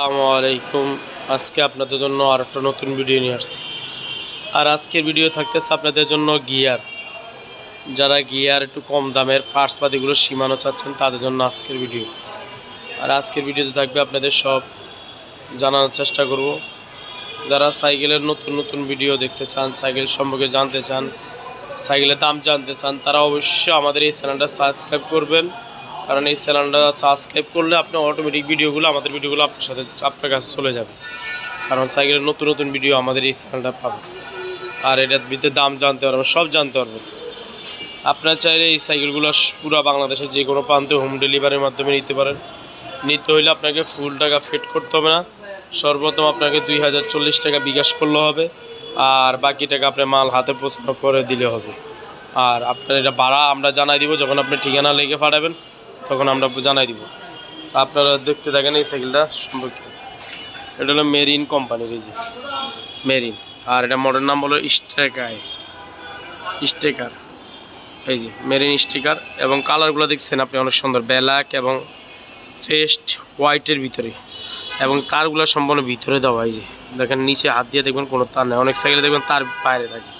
আসসালামু আলাইকুম। আজকে আপনাদের জন্য আর একটা নতুন ভিডিও নিয়ে আসছি। আর আজকের ভিডিও থাকতেছে আপনাদের জন্য গিয়ার। যারা গিয়ার একটু কম দামের পার্টস পাতিগুলো সীমানো চাচ্ছেন, তাদের জন্য আজকের ভিডিও আর আজকের ভিডিওতে থাকবে আপনাদের সব জানানোর চেষ্টা করব। যারা সাইকেলের নতুন নতুন ভিডিও দেখতে চান, সাইকেল সম্পর্কে জানতে চান, সাইকেলের দাম জানতে চান, তারা অবশ্যই আমাদের এই চ্যানেলটা সাবস্ক্রাইব করবেন। কারণ এই চ্যানেলটা সাবস্ক্রাইব করলে আপনি অটোমেটিক ভিডিওগুলো আমাদের ভিডিওগুলো আপনার সাথে, আপনার কাছে চলে যাবে। কারণ সাইকেলের নতুন নতুন ভিডিও আমাদের এই চ্যানেলটা পাবে। আর এটার ভিতরে দাম জানতে পারবেন সব জানতে পারবেন আপনার চাইলে এই সাইকেলগুলো পুরো বাংলাদেশের যে কোনো প্রান্তে হোম ডেলিভারির মাধ্যমে নিতে পারেন। নিতে হইলে আপনাকে ফুল টাকা ফিট করতে হবে না। সর্বপ্রথম আপনাকে দুই হাজার চল্লিশ টাকা বিকাশ করলে হবে। আর বাকি টাকা আপনার মাল হাতে পৌঁছানোর পরে দিলে হবে। আর আপনার এটা ভাড়া আমরা জানাই দিব, যখন আপনি ঠিকানা লেগে পাঠাবেন। তখন আমরা জানাই দিব। আপনারা দেখতে থাকেন এই সাইকেলটা সম্পর্কে। এটা হলো মেরিন কোম্পানির এই যে। মেরিন আর এটা মডেল নাম হলো স্ট্রেকাই স্টেকার এই যে মেরিন স্টিকার এবং কালারগুলো দেখছেন আপনি অনেক সুন্দর ব্ল্যাক এবং ফেস্ট হোয়াইটের ভিতরে। এবং তারগুলো সম্পূর্ণ ভিতরে দেওয়া এই যে। দেখেন, নিচে হাত দিয়ে দেখবেন কোনো তার নেই। অনেক সাইকেলে দেখবেন তার বাইরে থাকে।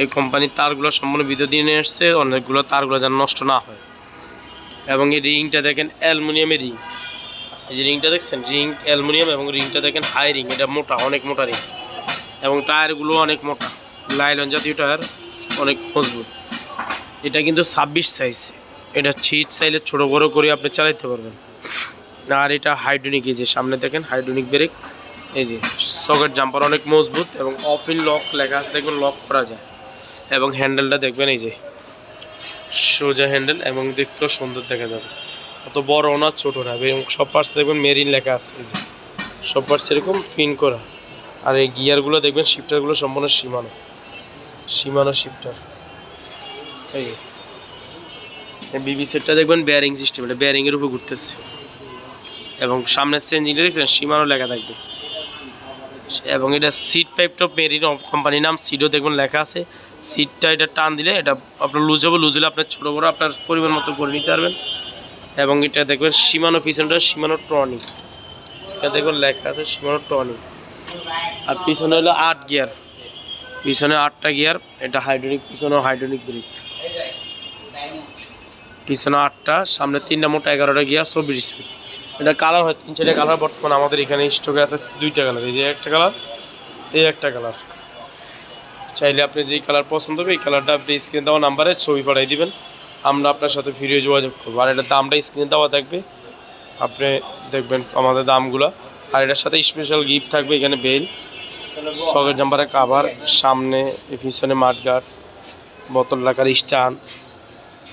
এই কোম্পানির তারগুলো সম্পূর্ণ ভিতর দিয়ে নিয়ে এসছে, অনেকগুলো তারগুলো যেন নষ্ট না হয়। এবং এই রিংটা দেখেন অ্যালুমিনিয়ামের রিং। এই যে রিংটা দেখছেন? রিং, অ্যালুমিনিয়াম এবং রিংটা দেখেন হাই রিং। এটা মোটা, অনেক মোটা রিং। এবং টায়ারগুলো অনেক মোটা। লাইলন জাতীয় টায়ার অনেক মজবুত। এটা কিন্তু ছাব্বিশ সাইজ এটা ছিট চাইলে ছোটো বড়ো করে আপনি চালাইতে পারবেন। আর এটা হাইড্রোনিক, এই যে সামনে দেখেন হাইড্রোনিক ব্রেক। এই যে সকেট জাম্পার অনেক মজবুত এবং অফ ইন লক লেখা আছে, দেখবেন লক করা যায়। এবং হ্যান্ডেলটা দেখবেন এই যে সোজা হ্যান্ডেল এবং দেখতেও সুন্দর দেখা যাবে। অত বড় না, ছোট না। এবং সব পার্টস দেখবেন মেরিন লেখা আছে যে। সব পার্টস এরকম পিন করা। আর এই গিয়ারগুলো দেখবেন শিফটারগুলো সম্পূর্ণ সীমানো। সীমানো শিফটার বিবি সেটটা দেখবেন বেয়ারিং সিস্টেম এটা বেয়ারিংয়ের উপর ঘুরতেছে। এবং সামনের চেঞ্জিংটা দেখছেন, সীমানো লেখা থাকবে। এবং এটা সিট পাইপ পাইপটা মেরিন কোম্পানির নাম সিডও দেখবেন লেখা আছে। সিটটা এটা টান দিলে এটা আপনার লুজ হবে লুজ হলে আপনার ছোটো বড়ো আপনার পরিমাণ মতো করে নিতে পারবেন। এবং এটা দেখবেন সীমানো পিছনটা সীমানো টনিক এটা দেখবেন লেখা আছে সীমানো টনিক আর পিছনে হলো আট গিয়ার পিছনে আটটা গিয়ার এটা হাইড্রোনিক পিছনে হাইড্রোলিক ব্রেক পিছনে আটটা, সামনে তিনটা মোটা এগারোটা গিয়ার চব্বিশ স্পিড এটা কালার হয়, তিন চারটে কালার বর্তমানে আমাদের এখানে স্টকে আছে, দুইটা কালার এই যে একটা কালার এই একটা কালার চাইলে আপনি যেই কালার পছন্দ হবে এই কালারটা আপনি স্ক্রিনে দেওয়া নাম্বারে ছবি পাঠিয়ে দিবেন, আমরা আপনার সাথে ভিডিও যোগাযোগ করব। আর এটার দামটা স্ক্রিনে দেওয়া থাকবে, আপনি দেখবেন আমাদের দামগুলো। আর এটার সাথে স্পেশাল গিফট থাকবে এখানে বেল সকেট জাম্পারের কাভার সামনে পিছনে মাঠগার্ড বোতল রাখার স্ট্যান্ড,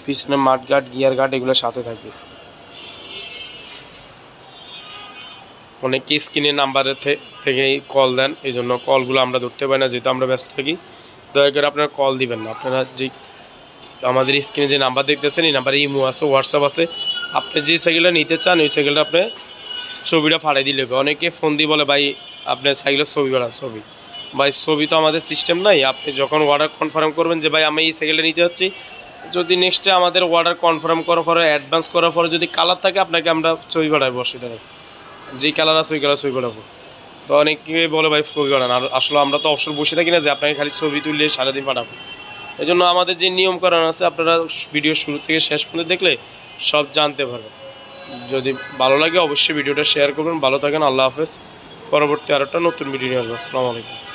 পিছনে মাঠগার্ড গিয়ার গার্ড এগুলো সাথে থাকবে। অনেকে স্ক্রিনের নাম্বারে থেকেই কল দেন এই জন্য কলগুলো আমরা ধরতে পারি না, যেহেতু আমরা ব্যস্ত থাকি। দয়া করে আপনারা কল দিবেন না। আপনারা যে আমাদের স্ক্রিনে যে নাম্বার দেখতেছেন, এই নাম্বারে ইমো আছে হোয়াটসঅ্যাপ আছে। আপনি যে সাইকেলটা নিতে চান, ওই সাইকেলটা আপনি ছবিটা ফাড়াই দিলে হবে। অনেকে ফোন দিয়ে বলে, ভাই, আপনার সাইকেলের ছবি পাঠান ছবি। ভাই, ছবি তো আমাদের সিস্টেম নাই। আপনি যখন অর্ডার কনফার্ম করবেন যে, ভাই, আমি এই সাইকেলটা নিতে যাচ্ছি। যদি নেক্সটে আমাদের অর্ডার কনফার্ম করার পরে অ্যাডভান্স করার পরে যদি কালার থাকে, আপনাকে আমরা ছবি পাঠাবো অসুবিধা নেই যেই কালার আছে, ওই কালার ছবি পাঠাবো তো অনেকে বলে, ভাই, ছবি করান আর আসলে আমরা তো অবসর বসে থাকি না যে, আপনাকে খালি ছবি তুললে সারাদিন পাঠাবো। এই জন্য আমাদের যে নিয়ম করানো আছে, আপনারা ভিডিও শুরু থেকে শেষ পর্যন্ত দেখলে সব জানতে পারবেন। যদি ভালো লাগে, অবশ্যই ভিডিওটা শেয়ার করবেন। ভালো থাকেন, আল্লাহ হাফেজ। পরবর্তী আর একটা নতুন ভিডিও নিয়ে আসব। আসসালামু আলাইকুম।